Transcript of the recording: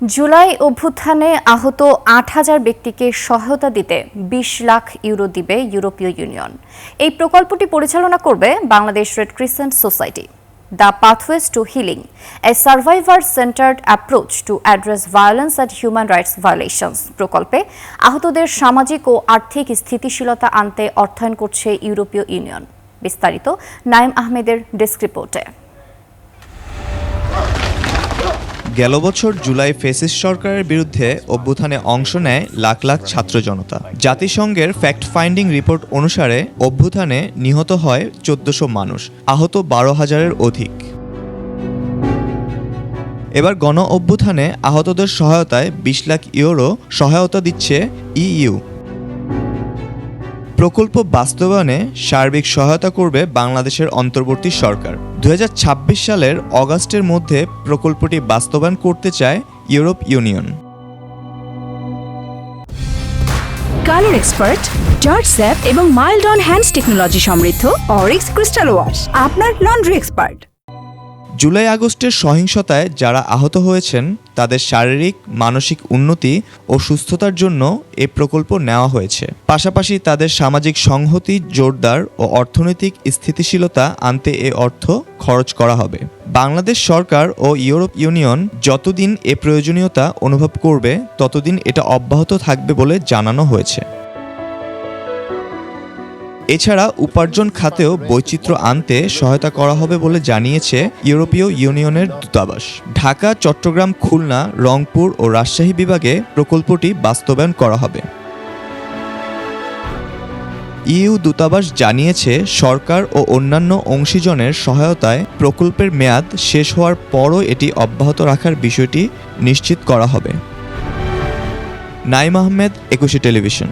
জুলাই অভ্যুত্থানে আহত আট হাজার ব্যক্তিকে সহায়তা দিতে বিশ লাখ ইউরো দিবে ইউরোপীয় ইউনিয়ন। এই প্রকল্পটি পরিচালনা করবে Bangladesh Red Crescent Society the pathways to healing a survivor centred approach to address violence and human rights violations প্রকল্পে আহতদের সামাজিক ও আর্থিক স্থিতিশীলতা আনতে অর্থায়ন করছে ইউরোপীয় ইউনিয়ন। বিস্তারিত নাইম আহমেদের ডেস্ক রিপোর্টে। গেল বছর জুলাই ফেসিস সরকারের বিরুদ্ধে অভ্যুত্থানে অংশ নেয় লাখ লাখ ছাত্র জনতা। জাতিসংঘের ফ্যাক্ট ফাইন্ডিং রিপোর্ট অনুসারে অভ্যুত্থানে নিহত হয় চোদ্দশো মানুষ, আহত বারো হাজারের অধিক। এবার গণ অভ্যুত্থানে আহতদের সহায়তায় বিশ লাখ ইউরো সহায়তা দিচ্ছে ইইউ। প্রকল্প বাস্তবায়নে সার্বিক সহায়তা করবে বাংলাদেশের অন্তর্বর্তী সরকার। দু হাজার ছাব্বিশ সালের অগাস্টের মধ্যে প্রকল্পটি বাস্তবায়ন করতে চায় Europe Union. Colour expert George sap এবং মাইল্ড অন হ্যান্ডস টেকনোলজি সমৃদ্ধ অরিক্স ক্রিস্টাল ওয়াশ, আপনার লন্ড্রি এক্সপার্ট। জুলাই আগস্টের সহিংসতায় যারা আহত হয়েছেন, তাদের শারীরিক, মানসিক উন্নতি ও সুস্থতার জন্য এ প্রকল্প নেওয়া হয়েছে। পাশাপাশি তাদের সামাজিক সংহতি, জোরদার ও অর্থনৈতিক স্থিতিশীলতা আনতে এ অর্থ খরচ করা হবে। বাংলাদেশ সরকার ও ইউরোপ ইউনিয়ন যতদিন এ প্রয়োজনীয়তা অনুভব করবে, ততদিন এটা অব্যাহত থাকবে বলে জানানো হয়েছে। এছাড়া উপার্জন খাতেও বৈচিত্র্য আনতে সহায়তা করা হবে বলে জানিয়েছে ইউরোপীয় ইউনিয়নের দূতাবাস। ঢাকা, চট্টগ্রাম, খুলনা, রংপুর ও রাজশাহী বিভাগে প্রকল্পটি বাস্তবায়ন করা হবে। ইউ দূতাবাস জানিয়েছে, সরকার ও অন্যান্য অংশীজনের সহায়তায় প্রকল্পের মেয়াদ শেষ হওয়ার পরও এটি অব্যাহত রাখার বিষয়টি নিশ্চিত করা হবে। নাইম আহমেদ, একুশে টেলিভিশন।